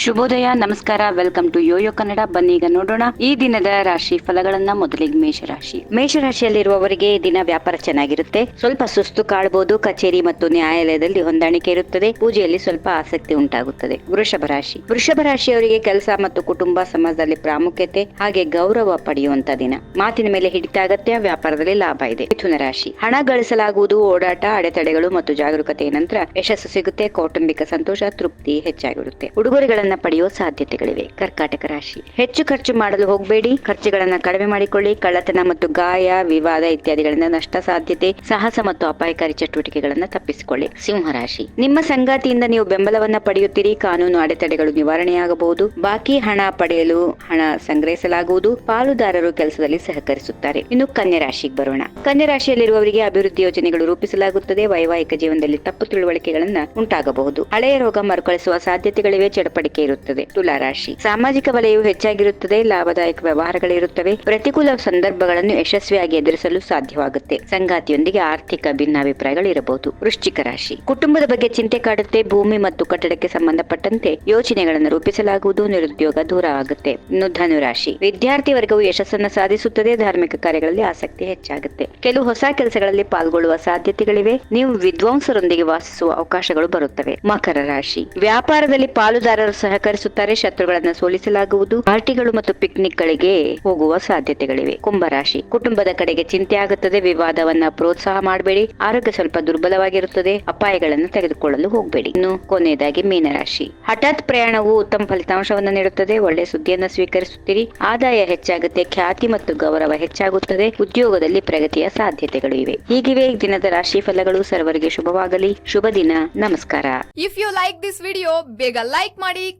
ಶುಭೋದಯ, ನಮಸ್ಕಾರ welcome to Yoyo Kannada ಬನ್ನಿ ಈಗ ನೋಡೋಣ ಈ ದಿನದ ರಾಶಿ ಫಲಗಳನ್ನ ಮೊದಲಿಗೆ ಮೇಷರಾಶಿ. ಮೇಷರಾಶಿಯಲ್ಲಿರುವವರಿಗೆ ಈ ದಿನ ವ್ಯಾಪಾರ ಚೆನ್ನಾಗಿರುತ್ತೆ. ಸ್ವಲ್ಪ ಸುಸ್ತು ಕಾಣಬಹುದು ಕಚೇರಿ ಮತ್ತು ನ್ಯಾಯಾಲಯದಲ್ಲಿ ಹೊಂದಾಣಿಕೆ ಇರುತ್ತದೆ. ಪೂಜೆಯಲ್ಲಿ ಸ್ವಲ್ಪ ಆಸಕ್ತಿ ಉಂಟಾಗುತ್ತದೆ. ವೃಷಭ ರಾಶಿ. ವೃಷಭ ರಾಶಿಯವರಿಗೆ ಕೆಲಸ ಮತ್ತು ಕುಟುಂಬ ಸಮಾಜದಲ್ಲಿ ಪ್ರಾಮುಖ್ಯತೆ ಹಾಗೆ ಗೌರವ ಪಡೆಯುವಂತ ದಿನ. ಮಾತಿನ ಮೇಲೆ ಹಿಡಿತ ಅಗತ್ಯ, ವ್ಯಾಪಾರದಲ್ಲಿ ಲಾಭ ಇದೆ. ಮಿಥುನ ರಾಶಿ. ಹಣ ಗಳಿಸಲಾಗುವುದು, ಓಡಾಟ, ಅಡೆತಡೆಗಳು ಮತ್ತು ಜಾಗರೂಕತೆಯ ನಂತರ ಯಶಸ್ಸು ಸಿಗುತ್ತೆ. ಕೌಟುಂಬಿಕ ಸಂತೋಷ, ತೃಪ್ತಿ ಹೆಚ್ಚಾಗಿರುತ್ತೆ. ಉಡುಗೊರೆಗಳನ್ನ ಪಡೆಯುವ ಸಾಧ್ಯತೆಗಳಿವೆ. ಕರ್ಕಾಟಕ ರಾಶಿ. ಹೆಚ್ಚು ಖರ್ಚು ಮಾಡಲು ಹೋಗಬೇಡಿ. ಖರ್ಚುಗಳನ್ನ ಕಡಿಮೆ ಮಾಡಿಕೊಳ್ಳಿ. ಕಳ್ಳತನ ಮತ್ತು ಗಾಯ, ವಿವಾದ ಇತ್ಯಾದಿಗಳಿಂದ ನಷ್ಟ ಸಾಧ್ಯತೆ, ಸಾಹಸ ಮತ್ತು ಅಪಾಯಕಾರಿ ಚಟುವಟಿಕೆಗಳನ್ನ ತಪ್ಪಿಸಿಕೊಳ್ಳಿ. ಸಿಂಹ ರಾಶಿ. ನಿಮ್ಮ ಸಂಗಾತಿಯಿಂದ ನೀವು ಬೆಂಬಲವನ್ನ ಪಡೆಯುತ್ತೀರಿ. ಕಾನೂನು ಅಡೆತಡೆಗಳು ನಿವಾರಣೆಯಾಗಬಹುದು. ಬಾಕಿ ಹಣ ಪಡೆಯಲು ಹಣ ಸಂಗ್ರಹಿಸಲಾಗುವುದು. ಪಾಲುದಾರರು ಕೆಲಸದಲ್ಲಿ ಸಹಕರಿಸುತ್ತಾರೆ. ಇನ್ನು ಕನ್ಯಾ ರಾಶಿಗೆ ಬರೋಣ. ಕನ್ಯಾ ರಾಶಿಯಲ್ಲಿರುವವರಿಗೆ ಅಭಿವೃದ್ಧಿ ಯೋಜನೆಗಳು ರೂಪಿಸಲಾಗುತ್ತದೆ. ವೈವಾಹಿಕ ಜೀವನದಲ್ಲಿ ತಪ್ಪು ತಿಳುವಳಿಕೆಗಳನ್ನ ಉಂಟಾಗಬಹುದು. ಹಳೆಯ ರೋಗ ಮರುಕಳಿಸುವ ಸಾಧ್ಯತೆಗಳಿವೆ. ಚಡಪಡಿಕೆ ಇರುತ್ತದೆ ತುಲಾರಾಶಿ ಸಾಮಾಜಿಕ ವಲಯವು ಹೆಚ್ಚಾಗಿರುತ್ತದೆ, ಲಾಭದಾಯಕ ವ್ಯವಹಾರಗಳಿರುತ್ತವೆ. ಪ್ರತಿಕೂಲ ಸಂದರ್ಭಗಳನ್ನು ಯಶಸ್ವಿಯಾಗಿ ಎದುರಿಸಲು ಸಾಧ್ಯವಾಗುತ್ತೆ. ಸಂಗಾತಿಯೊಂದಿಗೆ ಆರ್ಥಿಕ ಭಿನ್ನಾಭಿಪ್ರಾಯಗಳು ಇರಬಹುದು. ವೃಶ್ಚಿಕ ರಾಶಿ. ಕುಟುಂಬದ ಬಗ್ಗೆ ಚಿಂತೆ ಕಾಡುತ್ತೆ, ಭೂಮಿ ಮತ್ತು ಕಟ್ಟಡಕ್ಕೆ ಸಂಬಂಧಪಟ್ಟಂತೆ ಯೋಜನೆಗಳನ್ನು ರೂಪಿಸಲಾಗುವುದು, ನಿರುದ್ಯೋಗ ದೂರ ಆಗುತ್ತೆ. ಧನು ರಾಶಿ. ವಿದ್ಯಾರ್ಥಿ ವರ್ಗವು ಯಶಸ್ಸನ್ನು ಸಾಧಿಸುತ್ತದೆ, ಧಾರ್ಮಿಕ ಕಾರ್ಯಗಳಲ್ಲಿ ಆಸಕ್ತಿ ಹೆಚ್ಚಾಗುತ್ತೆ. ಕೆಲವು ಹೊಸ ಕೆಲಸಗಳಲ್ಲಿ ಪಾಲ್ಗೊಳ್ಳುವ ಸಾಧ್ಯತೆಗಳಿವೆ. ನೀವು ವಿದ್ವಾಂಸರೊಂದಿಗೆ ವಾಸಿಸುವ ಅವಕಾಶಗಳು ಬರುತ್ತವೆ. ಮಕರ ರಾಶಿ. ವ್ಯಾಪಾರದಲ್ಲಿ ಪಾಲುದಾರರು ಸಹಕರಿಸುತ್ತಾರೆ. ಶತ್ರುಗಳನ್ನು ಸೋಲಿಸಲಾಗುವುದು. ಪಾರ್ಟಿಗಳು ಮತ್ತು ಪಿಕ್ನಿಕ್ ಗಳಿಗೆ ಹೋಗುವ ಸಾಧ್ಯತೆಗಳಿವೆ. ಕುಂಭರಾಶಿ. ಕುಟುಂಬದ ಕಡೆಗೆ ಚಿಂತೆ ಆಗುತ್ತದೆ ವಿವಾದವನ್ನ ಪ್ರೋತ್ಸಾಹ ಮಾಡಬೇಡಿ. ಆರೋಗ್ಯ ಸ್ವಲ್ಪ ದುರ್ಬಲವಾಗಿರುತ್ತದೆ. ಅಪಾಯಗಳನ್ನು ತೆಗೆದುಕೊಳ್ಳಲು ಹೋಗಬೇಡಿ. ಇನ್ನು ಕೊನೆಯದಾಗಿ ಮೀನರಾಶಿ. ಹಠಾತ್ ಪ್ರಯಾಣವು ಉತ್ತಮ ಫಲಿತಾಂಶವನ್ನು ನೀಡುತ್ತದೆ. ಒಳ್ಳೆ ಸುದ್ದಿಯನ್ನು ಸ್ವೀಕರಿಸುತ್ತೀರಿ. ಆದಾಯ ಹೆಚ್ಚಾಗುತ್ತೆ. ಖ್ಯಾತಿ ಮತ್ತು ಗೌರವ ಹೆಚ್ಚಾಗುತ್ತದೆ. ಉದ್ಯೋಗದಲ್ಲಿ ಪ್ರಗತಿಯ ಸಾಧ್ಯತೆಗಳು ಇವೆ. ಹೀಗಿವೆ. ದಿನದ ರಾಶಿ ಫಲಗಳು ಸರ್ವರಿಗೆ ಶುಭವಾಗಲಿ. ಶುಭ ದಿನ. ನಮಸ್ಕಾರ. If you like this video ಬೇಗ ಲೈಕ್ ಮಾಡಿ